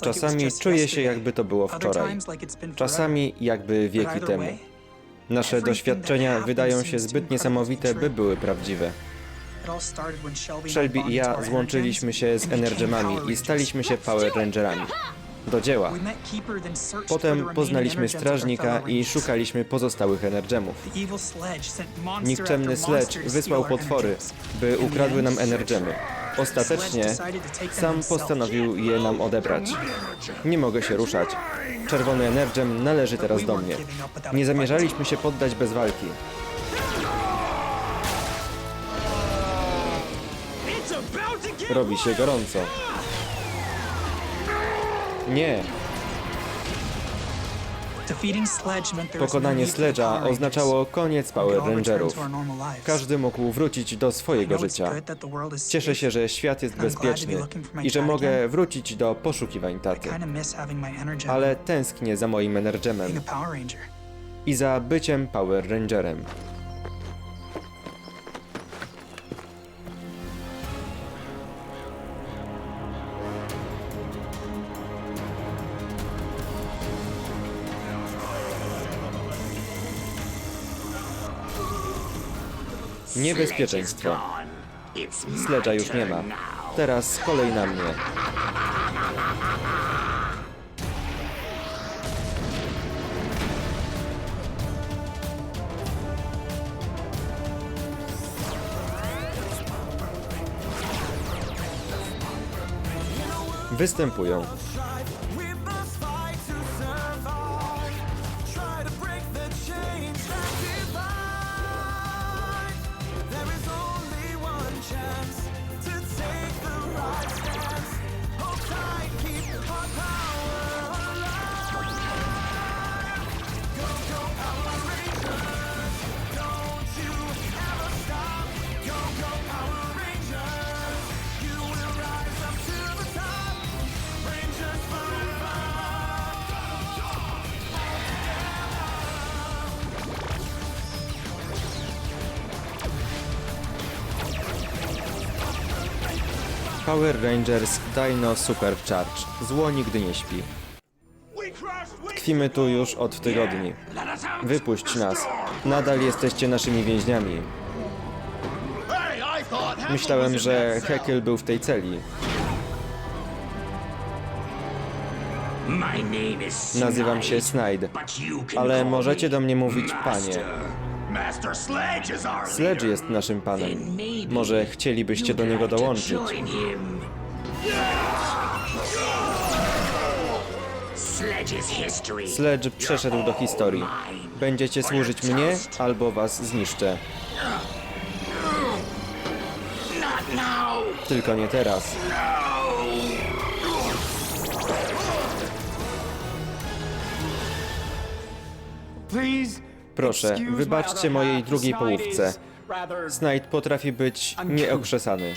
Czasami czuję się, jakby to było wczoraj. Czasami jakby wieki temu. Nasze doświadczenia wydają się zbyt niesamowite, by były prawdziwe. Shelby i ja złączyliśmy się z Energemami i staliśmy się Power Rangerami. Do dzieła. Potem poznaliśmy strażnika i szukaliśmy pozostałych Energemów. Nikczemny Sledge wysłał potwory, by ukradły nam Energemy. Ostatecznie sam postanowił je nam odebrać. Nie mogę się ruszać. Czerwony Energem należy teraz do mnie. Nie zamierzaliśmy się poddać bez walki. Robi się gorąco. Nie, Pokonanie Sledge'a oznaczało koniec Power Rangerów. każdy mógł wrócić do swojego życia. Cieszę się, że świat jest bezpieczny i że mogę wrócić do poszukiwań taty. Ale tęsknię za moim Energemem i za byciem Power Rangerem. Niebezpieczeństwo. Sledge'a już nie ma. Teraz kolej na mnie. Występują Power Rangers Dino Supercharge. Zło nigdy nie śpi. Tkwimy tu już od tygodni. Wypuść nas. Nadal jesteście naszymi więźniami. Myślałem, że Hekel był w tej celi. Nazywam się Snide, ale możecie do mnie mówić panie. Sledge jest naszym panem. Może chcielibyście do niego dołączyć. Sledge przeszedł do historii. Będziecie służyć mnie, albo was zniszczę. Tylko nie teraz. Proszę, wybaczcie mojej drugiej połówce. Snide potrafi być nieokrzesany.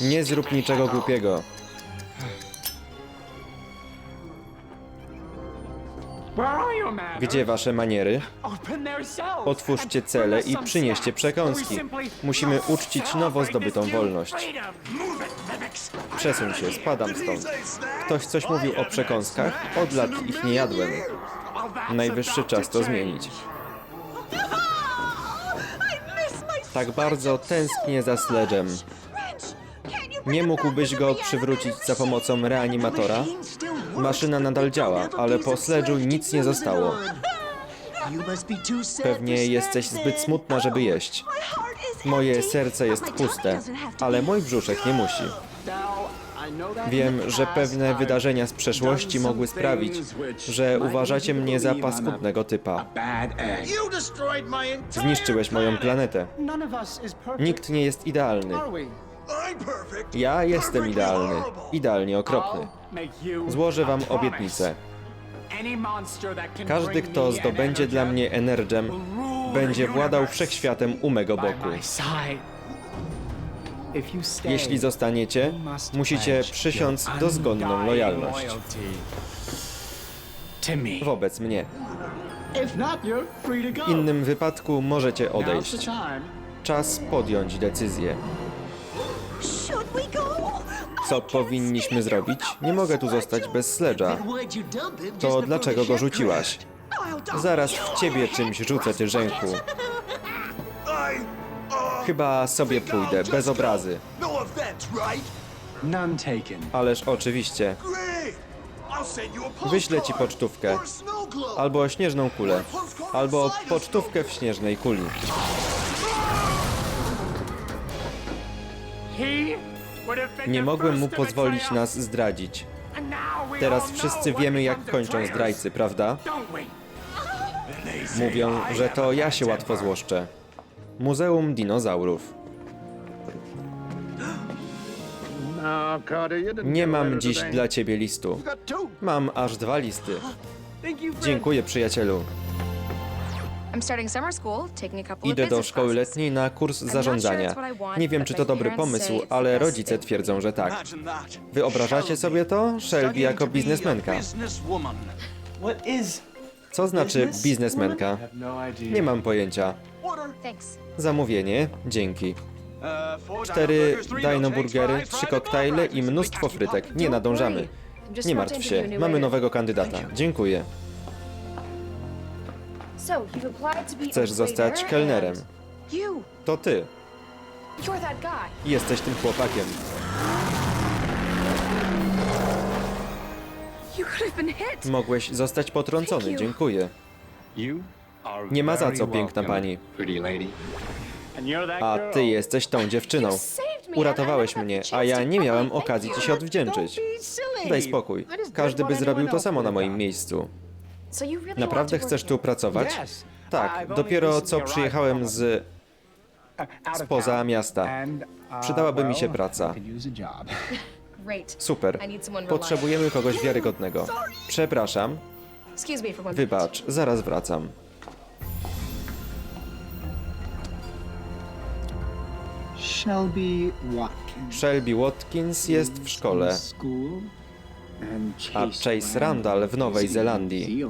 Nie zrób niczego głupiego. Gdzie wasze maniery? Otwórzcie cele i przynieście przekąski. Musimy uczcić nowo zdobytą wolność. Przesuń się, spadam stąd. Ktoś coś mówił o przekąskach? Od lat ich nie jadłem. Najwyższy czas to zmienić. Tak bardzo tęsknię za Sledge'em. Nie mógłbyś go przywrócić za pomocą reanimatora? Maszyna nadal działa, ale po Sledge'u nic nie zostało. Pewnie jesteś zbyt smutna, żeby jeść. Moje serce jest puste, ale mój brzuszek nie musi. Wiem, że pewne wydarzenia z przeszłości mogły sprawić, że uważacie mnie za paskudnego typa. Zniszczyłeś moją planetę. Nikt nie jest idealny. Ja jestem idealny. Idealnie okropny. Złożę wam obietnicę. Każdy, kto zdobędzie dla mnie Energem, będzie władał wszechświatem u mego boku. Jeśli zostaniecie, musicie przysiąc dozgonną lojalność wobec mnie. W innym wypadku możecie odejść. Czas podjąć decyzję. Co powinniśmy zrobić? Nie mogę tu zostać bez sledża. To dlaczego go rzuciłaś? Zaraz w ciebie czymś rzucę, ty żęku. Chyba sobie pójdę, bez obrazy. No? None taken. Ależ oczywiście. Wyślę ci pocztówkę. Albo śnieżną kulę. Albo pocztówkę w śnieżnej kuli. Nie mogłem mu pozwolić nas zdradzić. Teraz wszyscy wiemy, jak kończą zdrajcy, prawda? Mówią, że to ja się łatwo złoszczę. Muzeum Dinozaurów. Nie mam dziś dla ciebie listu. Mam aż dwa listy. Dziękuję, przyjacielu. Idę do szkoły letniej na kurs zarządzania. Nie wiem, czy to dobry pomysł, ale rodzice twierdzą, że tak. Wyobrażacie sobie to? Shelby jako biznesmenka. Co znaczy biznesmenka? no. Nie mam pojęcia. Zamówienie, dzięki. Cztery milkshakes, burgery, trzy koktajle i mnóstwo frytek. Nie nadążamy. Nie martw się, mamy nowego kandydata. Dziękuję. Chcesz zostać kelnerem. To ty. Jesteś tym chłopakiem. Mogłeś zostać potrącony, dziękuję. Nie ma za co, piękna pani. A ty jesteś tą dziewczyną. Uratowałeś mnie, a ja nie miałem okazji ci się odwdzięczyć. Daj spokój. Każdy by zrobił to samo na moim miejscu. Naprawdę chcesz tu pracować? Tak, dopiero co przyjechałem z spoza miasta. Uh, Przydałaby mi się praca. Super. Potrzebujemy kogoś wiarygodnego. Przepraszam, wybacz, zaraz wracam. Shelby Watkins. Shelby Watkins jest w szkole, a Chase Randall w Nowej Zelandii.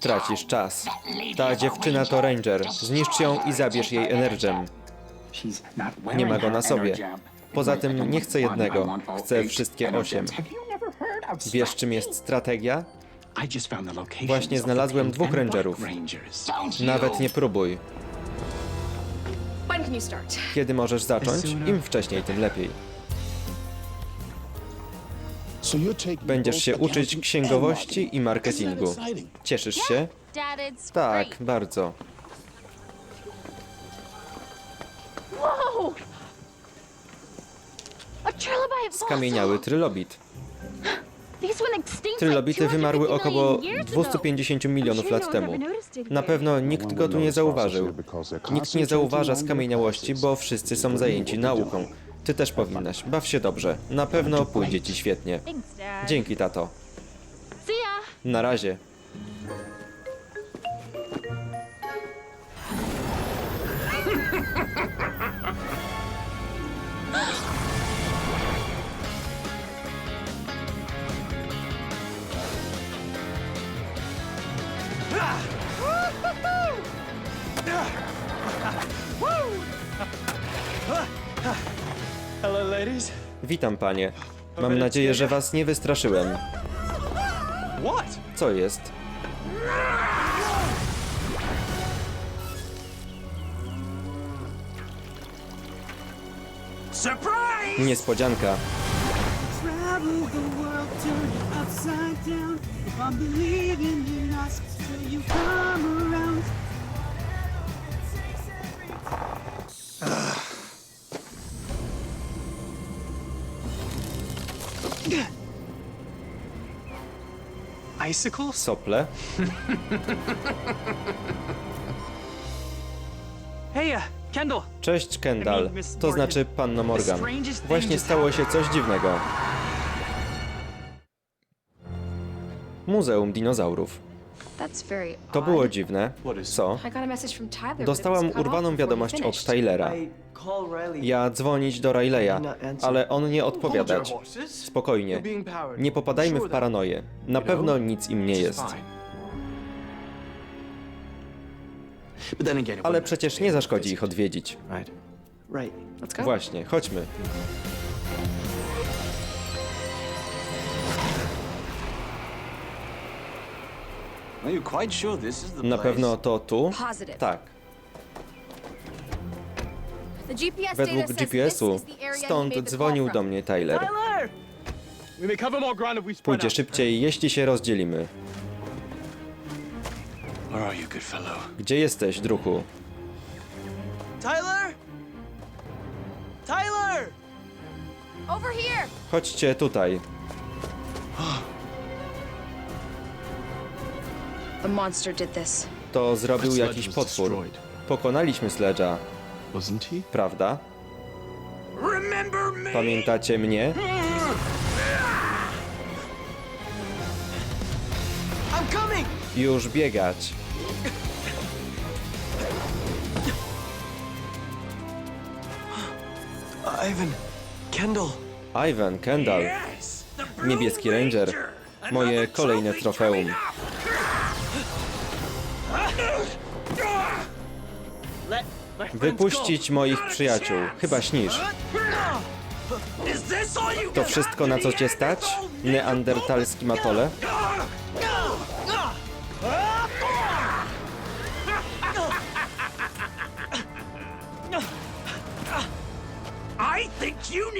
Tracisz czas. Ta dziewczyna to Ranger. Zniszcz ją i zabierz jej Energem. Nie ma go na sobie. Poza tym nie chcę jednego, chcę wszystkie osiem. Wiesz czym jest strategia? Właśnie znalazłem dwóch rangerów. Nawet nie próbuj. When can you start? Kiedy możesz zacząć? Im wcześniej, tym lepiej. Będziesz się uczyć księgowości i marketingu. Cieszysz się? Tak, bardzo. Whoa! A trilobite Skamieniały trylobit. Trylobity wymarły 250 około million years ago. 250 milionów lat temu. Na pewno nikt go tu nie zauważył. Nikt nie zauważa skamieniałości, bo wszyscy są zajęci nauką. Ty też powinnaś. Baw się dobrze. Na pewno pójdzie ci świetnie. Dzięki, tato. Na razie. Hello, ladies. Witam, panie. Mam nadzieję, że was nie wystraszyłem. What? Co jest? Surprise! Niespodzianka. Travel the world, turn it upside down. If I'm believing in Icicles? Sople. Hey, uh, Kendall. Cześć, Kendall. To znaczy panno Morgan. Właśnie stało się coś dziwnego. Muzeum Dinozaurów. That's very To odd. było dziwne. What is- Co? I got a message from Tyler. but it Dostałam urwaną wiadomość od. Tylera. Ja dzwonić do Rileya, ale on nie odpowiadać. Spokojnie. Nie popadajmy w paranoję. Na pewno nic im nie jest. But then again, it Ale przecież nie zaszkodzi ich odwiedzić. Właśnie, chodźmy. Na place? pewno to tu? Positive. Tak. Według GPS-u stąd dzwonił do mnie Tyler. Pójdzie szybciej, jeśli się rozdzielimy. Gdzie jesteś, druhu? Tyler! Tyler! Chodźcie tutaj. The monster did this. To zrobił jakiś potwór. destroyed. Pokonaliśmy Sledge'a, Wasn't he? prawda? Pamiętacie mnie? I'm coming! Już biegać. Ivan. Kendall. Ivan Kendall, niebieski ranger. Moje kolejne trofeum. Wypuścić moich przyjaciół. Chyba śnisz. To wszystko na co cię stać? Neandertalski matole?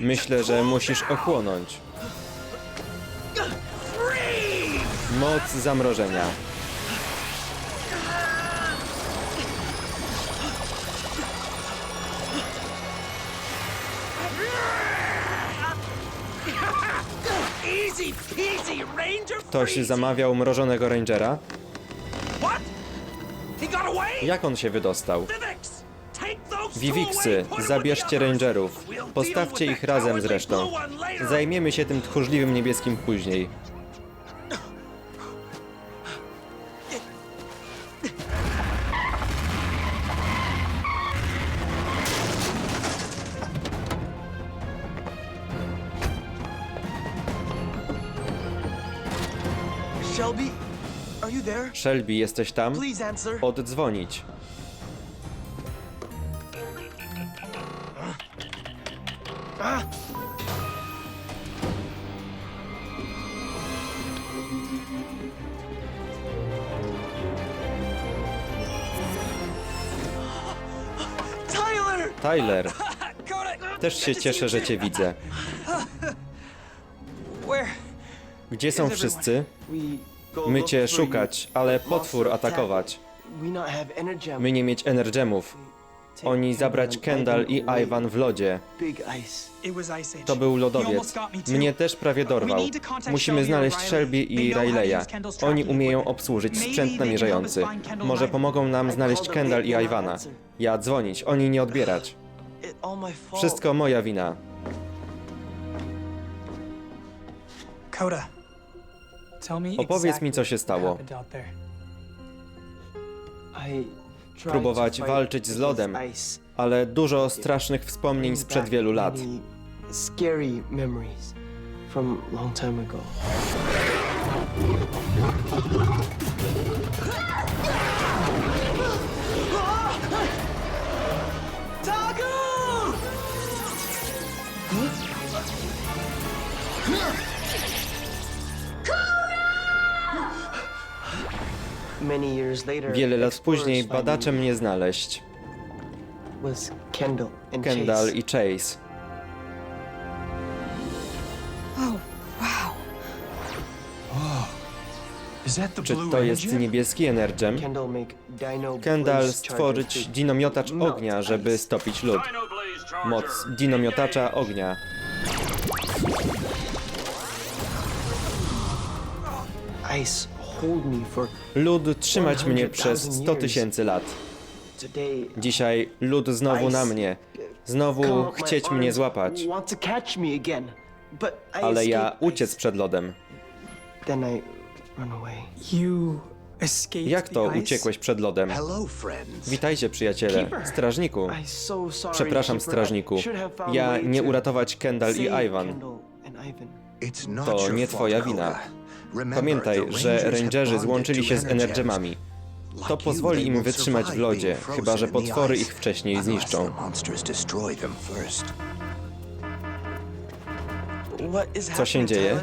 Myślę, że musisz ochłonąć. Moc zamrożenia. Ktoś zamawiał mrożonego rangera? Jak on się wydostał? Wiwiksy, zabierzcie rangerów. Postawcie ich razem zresztą. Zajmiemy się tym tchórzliwym niebieskim później. Shelby, are you there? Shelby, jesteś tam? Please answer. Oddzwonić. Tyler! Tyler, też się cieszę, że cię widzę. Gdzie są wszyscy? My cię szukać, ale potwór atakować. My nie mieć energemów. Oni zabrać Kendall i. Ivan w lodzie. To był lodowiec. Mnie też prawie dorwał. Musimy znaleźć Shelby i Rileya. Oni umieją obsłużyć sprzęt namierzający. Może pomogą nam znaleźć Kendall i Ivana. Ja dzwonić, oni nie odbierać. Wszystko moja wina. Coda. Tell me Opowiedz mi, co się exactly stało. what happened out there. I tried Próbować walczyć z lodem, ale dużo strasznych wspomnień sprzed wielu lat. Wiele lat później badacze mnie znaleźć. was Kendall and Kendall Chase. i Chase. Is that the Czy blue to jest niebieski Energem? Kendall stworzyć dinomiotacz ognia, żeby stopić lód. Moc dinomiotacza ognia. Ice Lód trzymać mnie przez 100 tysięcy lat. Dzisiaj lód znowu na mnie. Znowu chcieć mnie złapać. Ale ja uciec przed lodem. Jak to uciekłeś przed lodem? Witajcie, przyjaciele. Strażniku. Przepraszam, strażniku. Ja nie to uratować Kendall i Ivan. To nie twoja wina. Pamiętaj, że Rangerzy złączyli się z Energemami. To pozwoli im wytrzymać w lodzie, chyba że potwory ich wcześniej zniszczą. Co się dzieje?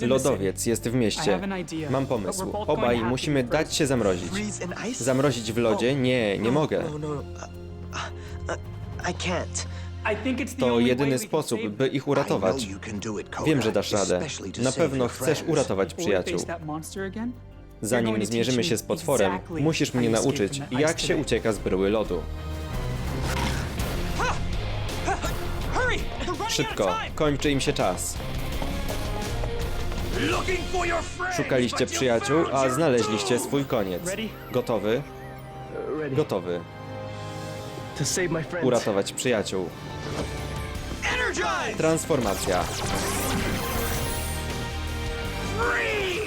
Lodowiec jest w mieście. Mam pomysł. Obaj musimy dać się zamrozić. Zamrozić w lodzie? Nie, nie No, mogę. No, no. Uh, uh, uh, I can't. To jedyny sposób, by ich uratować. Wiem, że dasz radę. Na pewno chcesz uratować przyjaciół. Zanim zmierzymy się z potworem, musisz mnie nauczyć, jak się ucieka z bryły lodu. Szybko, kończy im się czas. Szukaliście przyjaciół, a znaleźliście swój koniec. Gotowy? Gotowy. Uratować przyjaciół. Transformacja.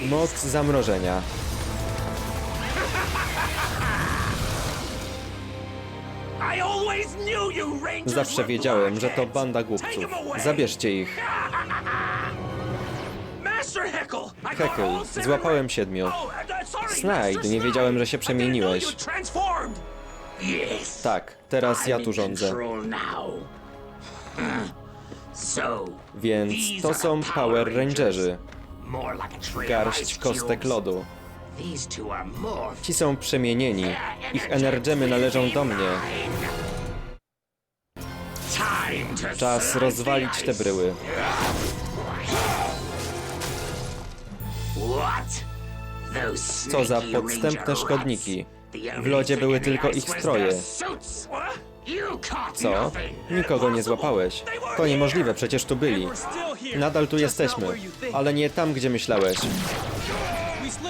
Moc zamrożenia. Zawsze wiedziałem, że to banda głupców. Zabierzcie ich. Heckle, złapałem siedmiu. Slide, nie wiedziałem, że się przemieniłeś. Tak, teraz ja tu rządzę. Więc to są Power Rangerzy. Garść kostek lodu. Ci są przemienieni. Ich energemy należą do mnie. Czas rozwalić te bryły. Co za podstępne szkodniki. W lodzie były tylko ich stroje. Co? Nikogo nie złapałeś. To niemożliwe, przecież tu byli. Nadal tu jesteśmy, ale nie tam, gdzie myślałeś.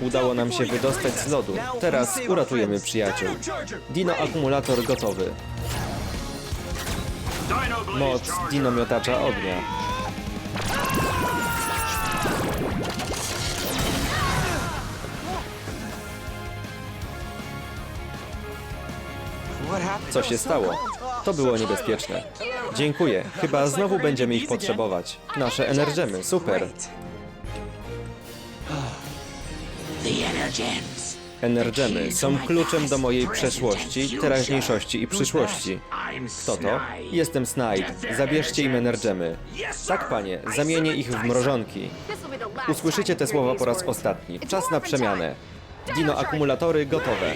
Udało nam się wydostać z lodu. Teraz uratujemy przyjaciół. Dino akumulator gotowy. Moc dino miotacza ognia. Co się stało? To było niebezpieczne. Dziękuję. Chyba znowu będziemy ich potrzebować. Nasze energemy, super. Energemy są kluczem do mojej przeszłości, teraźniejszości i przyszłości. Kto to? Jestem Snide. Zabierzcie im energemy. Tak, panie, zamienię ich w mrożonki. Usłyszycie te słowa po raz ostatni. Czas na przemianę. Dino akumulatory gotowe.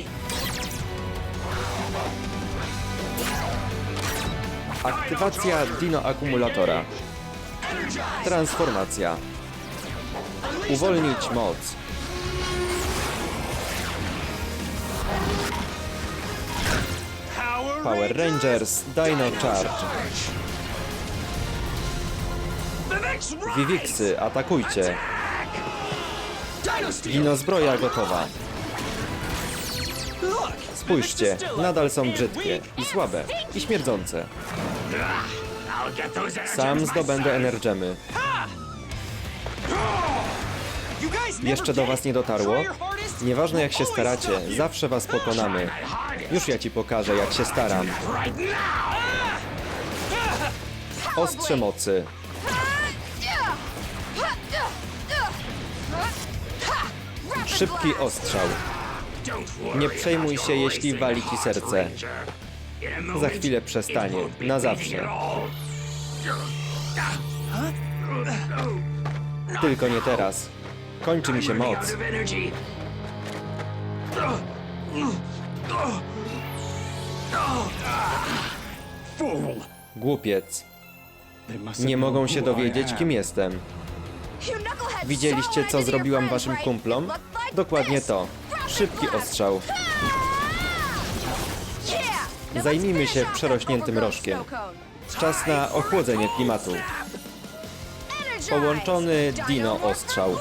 Aktywacja dino akumulatora. Transformacja. Uwolnić moc. Power Rangers Dino Charge. Viviksy, atakujcie. Dino zbroja gotowa. Spójrzcie, nadal są brzydkie i słabe i śmierdzące. Sam zdobędę energemy. Jeszcze do was nie dotarło? Nieważne jak się staracie, zawsze was pokonamy. Już ja ci pokażę jak się staram. Ostrze mocy. Szybki ostrzał. Nie przejmuj się, jeśli wali ci serce. Za chwilę przestanie. Na zawsze. Tylko nie teraz. Kończy mi się moc. Głupiec. Nie mogą się dowiedzieć, kim jestem. Widzieliście, co zrobiłam waszym kumplom? Dokładnie to. Szybki ostrzał. Zajmijmy się przerośniętym rożkiem. Czas na ochłodzenie klimatu. Połączony dino ostrzał.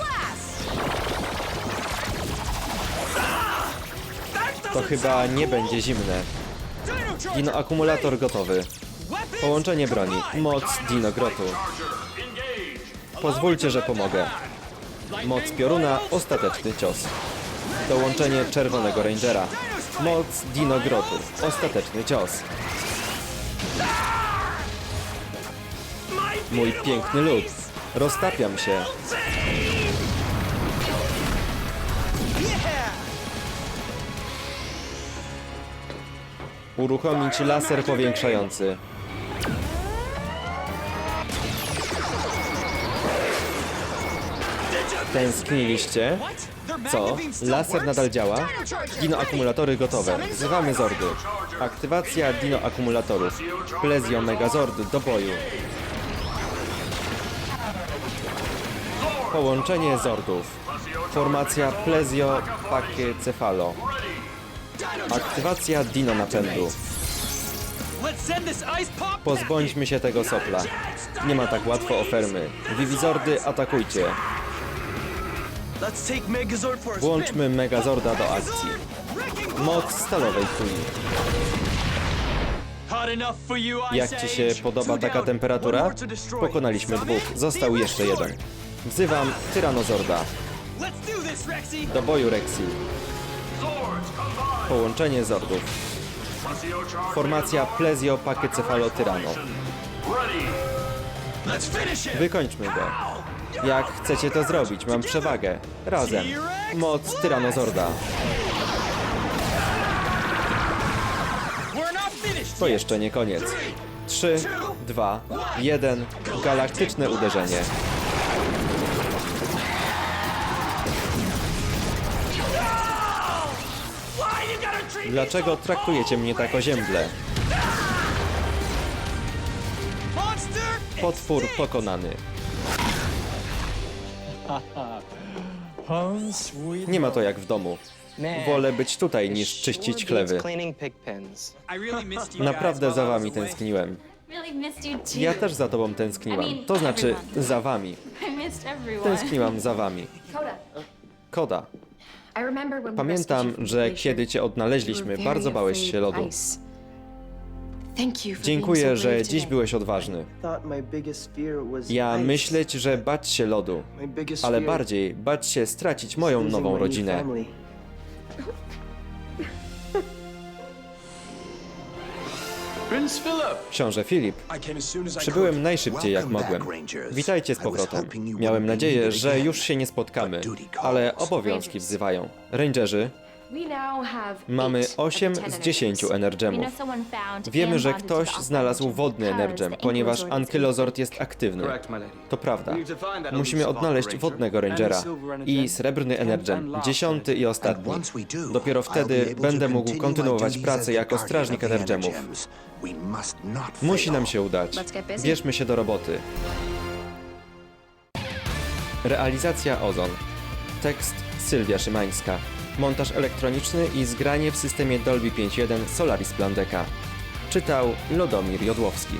To chyba nie będzie zimne. Dino akumulator gotowy. Połączenie broni. Moc dino grotu. Pozwólcie, że pomogę. Moc pioruna, ostateczny cios. Dołączenie Czerwonego Rangera. Moc Dinogrotu, ostateczny cios. Mój piękny lud. Roztapiam się. Uruchomić laser powiększający. Tęskniliście? Co? Laser nadal działa? Dino akumulatory gotowe. Wzywamy Zordy. Aktywacja dino akumulatorów. Plezio Megazord do boju. Połączenie Zordów. Formacja Plezio Pachycefalo. Aktywacja dino napędu. Pozbądźmy się tego sopla. Nie ma tak łatwo o fermy. Vivizordy, atakujcie. Włączmy Megazorda do akcji. Moc stalowej kuli. Jak Ci się podoba taka temperatura? Pokonaliśmy dwóch, został jeszcze jeden. Wzywam Tyranozorda. Do boju Rexy. Połączenie Zordów. Formacja Plezio Pachycefalo Tyrano. Wykończmy go. Jak chcecie to zrobić? Mam przewagę. Razem. Moc Tyranozorda. To jeszcze nie koniec. 3, 2, 1. Galaktyczne uderzenie. Dlaczego traktujecie mnie tak ozięble? Potwór pokonany. Nie ma to jak w domu. Wolę być tutaj niż czyścić chlewy. Naprawdę za wami tęskniłem. Ja też za tobą tęskniłam. To znaczy za wami. Tęskniłam za wami. Koda. Pamiętam, że kiedy cię odnaleźliśmy, bardzo bałeś się lodu. Dziękuję, że dziś byłeś odważny. Ja myśleć, że bać się lodu, ale bardziej bać się stracić moją nową rodzinę. Książę Filip, przybyłem najszybciej jak mogłem. Witajcie z powrotem. Miałem nadzieję, że już się nie spotkamy, ale obowiązki wzywają. Rangerzy, mamy eight of the 8 10 z 10 We energemów. Wiemy, że ktoś znalazł wodny energem, ponieważ Ankylozord jest aktywny. To prawda. Musimy odnaleźć wodnego Rangera i srebrny energem, dziesiąty i ostatni. Dopiero wtedy będę mógł kontynuować pracę jako strażnik energemów. Musi nam się udać. Bierzmy się do roboty. Realizacja Ozon. Tekst Sylwia Szymańska. Montaż elektroniczny i zgranie w systemie Dolby 5.1 Solaris Plandeka. Czytał Lodomir Jodłowski.